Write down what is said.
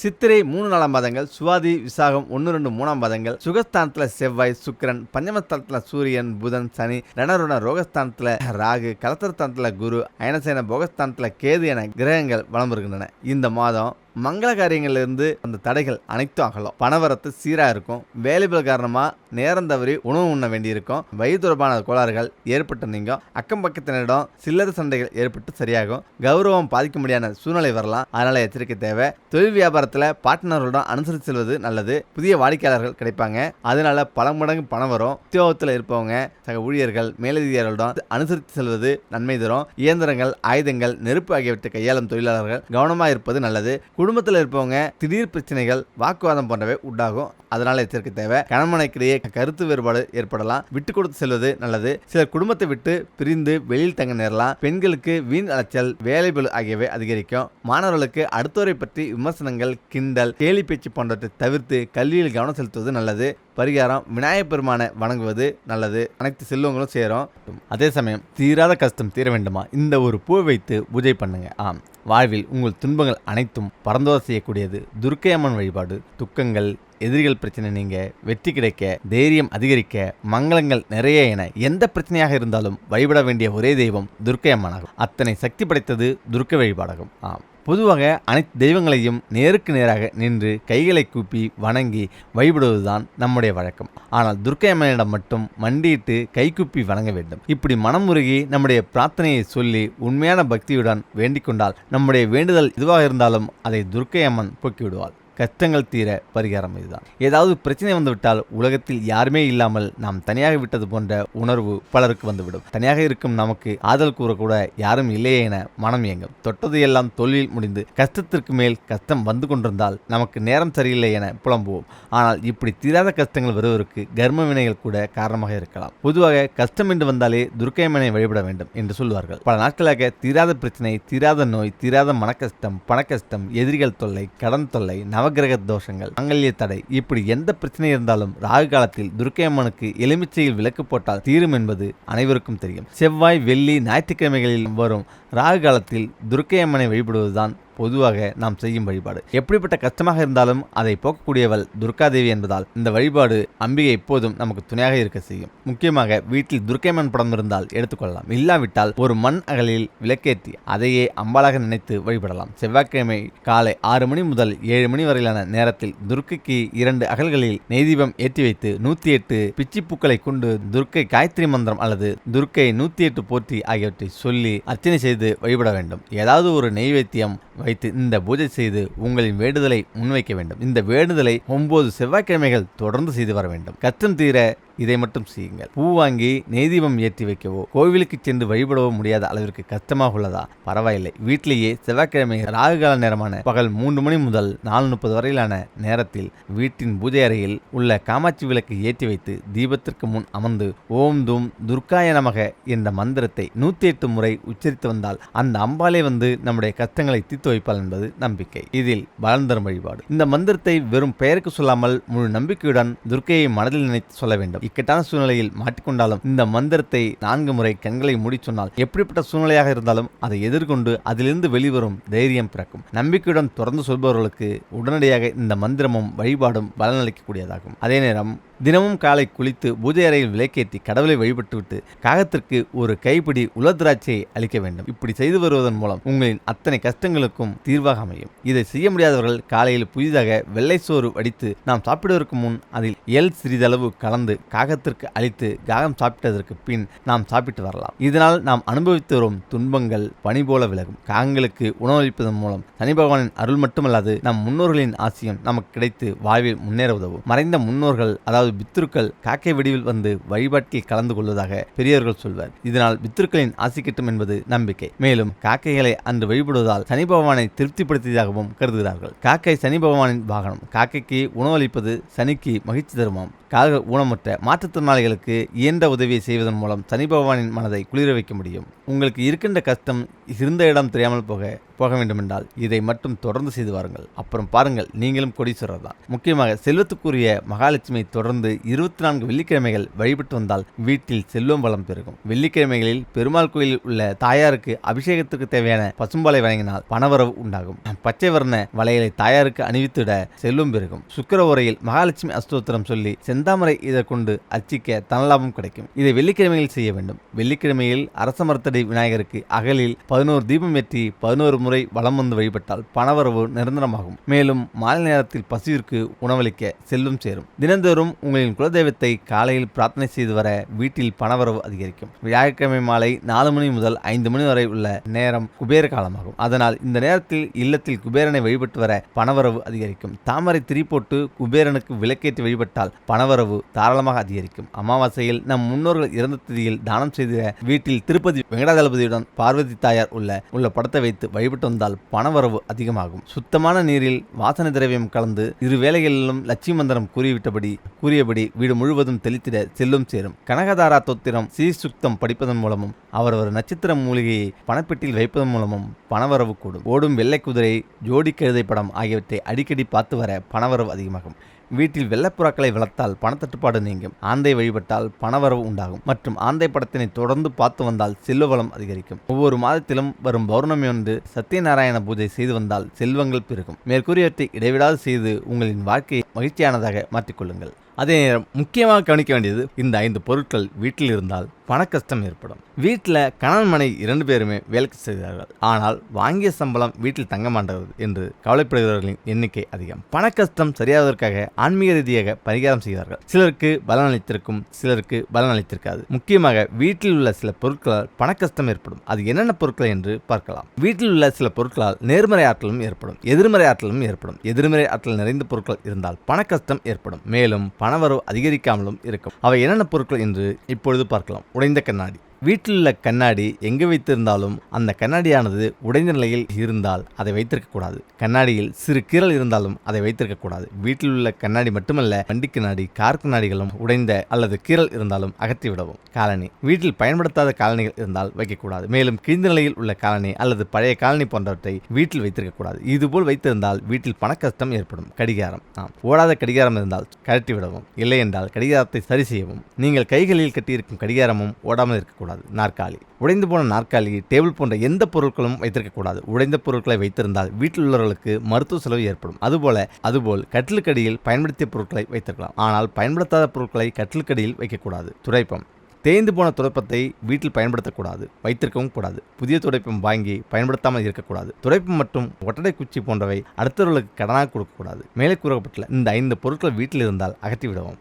சித்திரை மூணு நாலாம் பாதங்கள் சுவாதி விசாகம் ஒன்று ரெண்டு மூணாம் பாதங்கள். சுகஸ்தானத்தில் செவ்வாய் சுக்கிரன் பஞ்சமஸ்தானத்தில் சூரியன் புதன் சனி ரணருண ரோகஸ்தானத்தில் ராகு கலத்தரஸ்தானத்தில் குரு அயனசேன போகஸ்தானத்தில் கேது என கிரகங்கள் வளம் வருகின்றன இந்த மாதம் மங்கள காரியங்கள்லேருந்து அந்த தடைகள் அனைத்தும் அகலும். பணவரத்து சீராக இருக்கும். வேலைகள் காரணமாக நேரம் தவறி உணவு உண்ண வேண்டியிருக்கும். வயிறு தொடர்பான கோளாறுகள் ஏற்பட்டு நீங்கும். அக்கம் பக்கத்தினரிடம் சில்லறை சண்டைகள் ஏற்பட்டு சரியாகும். கௌரவம் பாதிக்க முடியாத சூழ்நிலை வரலாம். அதனால எச்சரிக்கை தேவை. தொழில் வியாபாரத்தில் பார்ட்னர்களுடன் அனுசரித்து செல்வது நல்லது. புதிய வாடிக்கையாளர்கள் கிடைப்பாங்க. அதனால பல மடங்கு பணம் வரும். உத்தியோகத்தில் இருப்பவங்க சக ஊழியர்கள் மேலதிகாரிகளிடம் அனுசரித்து செல்வது நன்மை தரும். இயந்திரங்கள் ஆயுதங்கள் நெருப்பு ஆகியவற்றை கையாளும் தொழிலாளர்கள் கவனமாக இருப்பது நல்லது. குடும்பத்தில் இருப்பவங்க திடீர் பிரச்சனைகள் வாக்குவாதம் போன்றவை உண்டாகும். அதனால எச்சரிக்கை தேவை. கணவனைக்கிடையே கருத்து வேறுபாடு ஏற்படலாம். விட்டு கொடுத்து செல்வது நல்லது. சிலர் குடும்பத்தை விட்டு பிரிந்து வெளியில் தங்க நேரலாம். பெண்களுக்கு வீண் அலைச்சல் வேலைபளு ஆகியவை அதிகரிக்கும். மாணவர்களுக்கு அடுத்தவரை பற்றி விமர்சனங்கள் கிண்டல் கேலி பேச்சு போன்றவற்றை தவிர்த்து கல்வியில் கவனம் செலுத்துவது நல்லது. பரிகாரம் விநாயகப் பெருமானை வணங்குவது நல்லது. அனைத்து செல்வங்களும் சேரும். அதே சமயம் தீராத கஷ்டம் தீர வேண்டுமா? இந்த ஒரு பூ வைத்து பூஜை பண்ணுங்க. ஆம். வாழ்வில் உங்கள் துன்பங்கள் அனைத்தும் பறந்தோத செய்யக்கூடியது. துர்க்கை அம்மன் வழிபாடு துக்கங்கள் எதிரிகள் பிரச்சனை நீங்க வெற்றி கிடைக்க தைரியம் அதிகரிக்க மங்களங்கள் நிறைய என எந்த பிரச்சனையாக இருந்தாலும் வழிபட வேண்டிய ஒரே தெய்வம் துர்க்கை அம்மனாகும். அத்தனை சக்தி படைத்தது துர்க்கை வழிபாடாகும். ஆம். பொதுவாக அனைத்து தெய்வங்களையும் நேருக்கு நேராக நின்று கைகளை கூப்பி வணங்கி வழிபடுவதுதான் நம்முடைய வழக்கம். ஆனால் துர்க்கை அம்மனிடம் மட்டும் மண்டியிட்டு கைகூப்பி வணங்க வேண்டும். இப்படி மனமுருகி நம்முடைய பிரார்த்தனையை சொல்லி உண்மையான பக்தியுடன் வேண்டிக் கொண்டால் நம்முடைய வேண்டுதல் எதுவாக இருந்தாலும் அதை துர்க்கை அம்மன் போக்கிவிடுவாள். கஷ்டங்கள் தீர பரிகாரம் இதுதான். ஏதாவது பிரச்சனை வந்துவிட்டால் உலகத்தில் யாருமே இல்லாமல் நாம் தனியாக விட்டது போன்ற உணர்வு பலருக்கு வந்துவிடும். தனியாக இருக்கும் நமக்கு ஆதல் கூறக்கூட யாரும் இல்லையே என மனம் இயங்கும். தொட்டது எல்லாம் தொழில் முடிந்து கஷ்டத்திற்கு மேல் கஷ்டம் வந்து கொண்டிருந்தால் நமக்கு நேரம் சரியில்லை என புலம்புவோம். ஆனால் இப்படி தீராத கஷ்டங்கள் வருவதற்கு கர்ம வினைகள் கூட காரணமாக இருக்கலாம். பொதுவாக கஷ்டம் என்று வந்தாலே துர்க்கைமனை வழிபட வேண்டும் என்று சொல்வார்கள். பல நாட்களாக தீராத பிரச்சனை தீராத நோய் தீராத மனக்கஷ்டம் பணக்கஷ்டம் எதிரிகள் தொல்லை கடன் தொல்லை நவகிரக தோஷங்கள் மங்கல்ய தடை. இப்படி எந்த பிரச்சனை இருந்தாலும் ராகு காலத்தில் துர்க்கை அம்மனுக்கு எலுமிச்சையில் விளக்கு போட்டால் தீரும் என்பது அனைவருக்கும் தெரியும். செவ்வாய் வெள்ளி ஞாயிற்றுக்கிழமைகளில் வரும் ராகு காலத்தில் துர்க்கை அம்மனை வழிபடுவதுதான் பொதுவாக நாம் செய்யும் வழிபாடு. எப்படிப்பட்ட கஷ்டமாக இருந்தாலும் அதை போக்கக்கூடியவள் துர்காதேவி என்பதால் இந்த வழிபாடு அம்பிகை எப்போதும் நமக்கு துணையாக இருக்க செய்யும். முக்கியமாக வீட்டில் துர்க்கைமன் படம் இருந்தால் எடுத்துக்கொள்ளலாம். இல்லாவிட்டால் ஒரு மண் அகலில் விளக்கேற்றி அதையே அம்பாளாக நினைத்து வழிபடலாம். செவ்வாய்க்கிழமை காலை ஆறு மணி முதல் ஏழு மணி வரையிலான நேரத்தில் துர்க்கைக்கு இரண்டு அகல்களில் நெய்தீபம் ஏற்றி வைத்து நூத்தி எட்டு பிச்சி பூக்களை கொண்டு துர்க்கை காயத்ரி மந்திரம் அல்லது துர்க்கை நூத்தி எட்டு போற்றி ஆகியவற்றை சொல்லி அர்ச்சனை செய்து வழிபட வேண்டும். ஏதாவது ஒரு நெய்வேத்தியம் வைத்து இந்த பூஜை செய்து உங்களின் வேண்டுதலை முன்வைக்க வேண்டும். இந்த வேண்டுதலை ஒன்பது செவ்வாய்க்கிழமைகள் தொடர்ந்து செய்து வர வேண்டும். கஷ்டம் தீர இதை மட்டும் செய்யுங்கள். பூ வாங்கி நெய்தீபம் ஏற்றி வைக்கவோ கோவிலுக்கு சென்று வழிபடவோ முடியாத அளவிற்கு கஷ்டமாக உள்ளதா? பரவாயில்லை. வீட்டிலேயே செவ்வாய்க்கிழமை ராகுகால நேரமான பகல் மூன்று மணி முதல் நாலு முப்பது வரையிலான நேரத்தில் வீட்டின் பூஜை அறையில் உள்ள காமாட்சி விளக்கு ஏற்றி வைத்து தீபத்திற்கு முன் அமர்ந்து ஓம் தூம் துர்காய நமக என்ற மந்திரத்தை நூத்தி எட்டு முறை உச்சரித்து வந்தால் அந்த அம்பாலே வந்து நம்முடைய கஷ்டங்களை தீர்த்து வைப்பாள் என்பது நம்பிக்கை. இதில் பலன் தரும் வழிபாடு. இந்த மந்திரத்தை வெறும் பெயருக்கு சொல்லாமல் முழு நம்பிக்கையுடன் துர்க்கையை மனதில் நினைத்து சொல்ல வேண்டும். இக்கட்டான சூழ்நிலையில் மாட்டிக்கொண்டாலும் இந்த மந்திரத்தை நான்கு முறை கண்களை மூடி சொன்னால் எப்படிப்பட்ட சூழ்நிலையாக இருந்தாலும் அதை எதிர்கொண்டு அதிலிருந்து வெளிவரும் தைரியம் பிறக்கும். நம்பிக்கையுடன் தொடர்ந்து சொல்பவர்களுக்கு உடனடியாக இந்த மந்திரமும் வழிபாடும் பலனளிக்கக்கூடியதாகும் அதே நேரம் தினமும் காலை குளித்து பூஜை அறையில் விளக்கேற்றி கடவுளை வழிபட்டுவிட்டு காகத்திற்கு ஒரு கைப்பிடி உலதிராட்சியை அளிக்க வேண்டும். இப்படி செய்து வருவதன் மூலம் உங்களின் அத்தனை கஷ்டங்களுக்கும் தீர்வாக அமையும். இதை செய்ய முடியாதவர்கள் காலையில் புதிதாக வெள்ளை சோறு வடித்து நாம் சாப்பிடுவதற்கு முன் அதில் எல் சிறிதளவு கலந்து காகத்திற்கு அளித்து காகம் சாப்பிட்டதற்கு பின் நாம் சாப்பிட்டு வரலாம். இதனால் நாம் அனுபவித்து வரும் துன்பங்கள் பனி போல விலகும். காகங்களுக்கு உணவளிப்பதன் மூலம் சனி பகவானின் அருள் மட்டுமல்லாது நம் முன்னோர்களின் ஆசியம் நமக்கு கிடைத்து வாழ்வில் முன்னேற உதவும். மறைந்த முன்னோர்கள் அதாவது பித்ருக்கள் காக்கை வடிவில் வந்து வழிபாட்டில் கலந்து கொள்வதாக பெரியவர்கள் சொல்வர். இதனால் பித்ருக்களின் ஆசி கிட்டும் என்பது நம்பிக்கை. மேலும் காக்கைகளை அன்று வழிபடுவதால் சனி பகவானை திருப்திப்படுத்தியதாகவும் கருதுகிறார்கள். காக்கை சனி பகவானின் வாகனம். காக்கைக்கு உணவளிப்பது சனிக்கு மகிழ்ச்சி தருமாம். கால்கள் ஊனமுற்ற மாற்றுத்திறனாளிகளுக்கு இயன்ற உதவியை செய்வதன் மூலம் சனி பகவானின் மனதை குளிர வைக்க முடியும். உங்களுக்கு இருக்கின்ற கஷ்டம் இருந்த இடம் தெரியாமல் போக போக வேண்டுமென்றால் இதை மட்டும் தொடர்ந்து செய்து வாருங்கள். அப்புறம் பாருங்கள் நீங்களும் கொடீஸ்வரர் தான். முக்கியமாக செல்வத்துக்குரிய மகாலட்சுமி தொடர்ந்து இருபத்தி நான்கு வெள்ளிக்கிழமைகள் வழிபட்டு வந்தால் வீட்டில் செல்வம் வளம் பெருகும். வெள்ளிக்கிழமைகளில் பெருமாள் கோயிலில் உள்ள தாயாருக்கு அபிஷேகத்துக்கு தேவையான பசும்பாலை வழங்கினால் பணவரவு உண்டாகும். பச்சை வர்ண வளையலை தாயாருக்கு அணிவித்திட செல்வம் பெருகும். சுக்கர உரையில் மகாலட்சுமி அஸ்தோத்திரம் சொல்லி செந்தாமரை இதை கொண்டு அர்ச்சிக்க தனலாபம் கிடைக்கும். இதை வெள்ளிக்கிழமையில் செய்ய வேண்டும். வெள்ளிக்கிழமையில் அரச மரத்தடி விநாயகருக்கு அகலில் பதினோரு தீபம் ஏற்றி பதினோரு முறை வலம் வந்து வழிபட்டால் பணவரவு நிரந்தரமாகும். மேலும் மாலை நேரத்தில் பசுவிற்கு உணவளிக்க செல்லும் சேரும். தினந்தோறும் உங்களின் குலதெய்வத்தை காலையில் பிரார்த்தனை செய்து வர வீட்டில் பணவரவு அதிகரிக்கும். வியாழக்கிழமை மாலை நாலு மணி முதல் ஐந்து மணி வரை உள்ள நேரம் குபேர காலமாகும். அதனால் இந்த நேரத்தில் இல்லத்தில் குபேரனை வழிபட்டு வர பணவரவு அதிகரிக்கும். தாமரை திரி போட்டு குபேரனுக்கு விளக்கேற்றி வழிபட்டால் பணவரவு தாராளமாக அதிகரிக்கும். அமாவாசையில் நம் முன்னோர்கள் இறந்த திதியில் தானம் செய்த வீட்டில் திருப்பதி வெங்கடாதளபதியுடன் பார்வதி தாயார் உள்ள உள்ள படத்தை வைத்து வழிபட்டு வந்தால் பணவரவு அதிகமாகும். சுத்தமான நீரில் வாசனை திரவியம் கலந்து இரு வேளைகளிலும் லட்சுமி மந்திரம் கூறிவிட்டபடி கூறியபடி வீடு முழுவதும் தெளித்திட செல்லும் சேரும். கனகதாரா தோத்திரம் சீசுக்தம் படிப்பதன் மூலமும் அவரவர் நட்சத்திர மூலிகையை பணப்பெட்டியில் வைப்பதன் மூலமும் பணவரவு கூடும். ஓடும் வெள்ளை குதிரை ஜோடி கழுதை படம் ஆகியவற்றை அடிக்கடி பார்த்து வர பணவரவு அதிகமாகும். வீட்டில் வெள்ளப்புறாக்களை வளர்த்தால் பணத்தட்டுப்பாடு நீங்கும். ஆந்தை வழிபட்டால் பணவரவு உண்டாகும். மற்றும் ஆந்தை படத்தினை தொடர்ந்து பார்த்து வந்தால் செல்வ வளம் அதிகரிக்கும். ஒவ்வொரு மாதத்திலும் வரும் பௌர்ணமி ஒன்று சத்யநாராயண பூஜை செய்து வந்தால் செல்வங்கள் பெருகும். மேற்கூறியவற்றை இடைவிடாது செய்து உங்களின் வாழ்க்கையை மகிழ்ச்சியானதாக மாற்றிக்கொள்ளுங்கள். அதே நேரம் முக்கியமாக கவனிக்க வேண்டியது இந்த ஐந்து பொருட்கள் வீட்டில் இருந்தால் பணக்கஷ்டம் ஏற்படும். வீட்டில் கணவன் மனை இரண்டு பேருமே வேலைக்கு செய்கிறார்கள் ஆனால் வாங்கிய சம்பளம் வீட்டில் தங்க மாட்டது என்று கவலைப்படுகிறவர்களின் எண்ணிக்கை அதிகம். பணக்கஷ்டம் கஷ்டம் சரியாவதற்காக ஆன்மீக ரீதியாக பரிகாரம் செய்வார்கள் சிலருக்கு பலன் அளித்திருக்கும் சிலருக்கு பலன் அளித்திருக்காது. முக்கியமாக வீட்டில் உள்ள சில பொருட்களால் பணக்கஷ்டம் ஏற்படும். அது என்னென்ன பொருட்கள் என்று பார்க்கலாம். வீட்டில் உள்ள சில பொருட்களால் நேர்மறை ஆற்றலும் ஏற்படும். எதிர்மறை ஆற்றலும் ஏற்படும். எதிர்மறை ஆற்றல் நிறைந்த பொருட்கள் இருந்தால் பணக்கஷ்டம் ஏற்படும். மேலும் பணவரவு அதிகரிக்காமலும் இருக்கும். அவை என்னென்ன பொருட்கள் என்று இப்பொழுது பார்க்கலாம். உடைந்த கண்ணாடி. வீட்டில் உள்ள கண்ணாடி எங்கே வைத்திருந்தாலும் அந்த கண்ணாடியானது உடைந்த நிலையில் இருந்தால் அதை வைத்திருக்கக்கூடாது கண்ணாடியில் சிறு கீறல் இருந்தாலும் அதை வைத்திருக்கக்கூடாது வீட்டில் உள்ள கண்ணாடி மட்டுமல்ல வண்டி கண்ணாடி கார் கண்ணாடிகளும் உடைந்த அல்லது கீறல் இருந்தாலும் அகற்றிவிடவும் காலனி வீட்டில் பயன்படுத்தாத காலனிகள் இருந்தால் வைக்கக்கூடாது மேலும் கிழிந்த நிலையில் உள்ள காலனி அல்லது பழைய காலனி போன்றவற்றை வீட்டில் வைத்திருக்கக்கூடாது இதுபோல் வைத்திருந்தால் வீட்டில் பணக்கஷ்டம் ஏற்படும். கடிகாரம் ஆம் ஓடாத கடிகாரம் இருந்தால் கழட்டிவிடவும் இல்லை என்றால் கடிகாரத்தை சரி செய்யவும். நீங்கள் கைகளில் கட்டியிருக்கும் கடிகாரமும் ஓடாமல் இருக்கக்கூடாது நாற்காலி. உடைந்து போன நாற்காலி டேபிள் போன்ற எந்த பொருட்களும் வைத்திருக்கக்கூடாது. உடைந்த பொருட்களை வைத்திருந்தால் வீட்டில் உள்ளவர்களுக்கு மருத்துவ செலவு ஏற்படும். அதுபோல அதுபோல் கட்டிலுக்கடியில் பயன்படுத்திய பொருட்களை வைத்திருக்கலாம். ஆனால் பயன்படுத்தாத பொருட்களை கட்டிலுக்கடியில் வைக்கக்கூடாது. துடைப்பம். தேய்ந்து போன துடைப்பத்தை வீட்டில் பயன்படுத்தக்கூடாது. வைத்திருக்கவும் கூடாது. புதிய துடைப்பம் வாங்கி பயன்படுத்தாமல் இருக்கக்கூடாது. துடைப்பம் மற்றும் ஒட்டடை குச்சி போன்றவை அடுத்தவர்களுக்கு கடனாக கொடுக்கக்கூடாது. மேலே கூறப்பட்டுள்ள இந்த ஐந்து பொருட்கள் வீட்டில் இருந்தால் அகற்றிவிடவும்.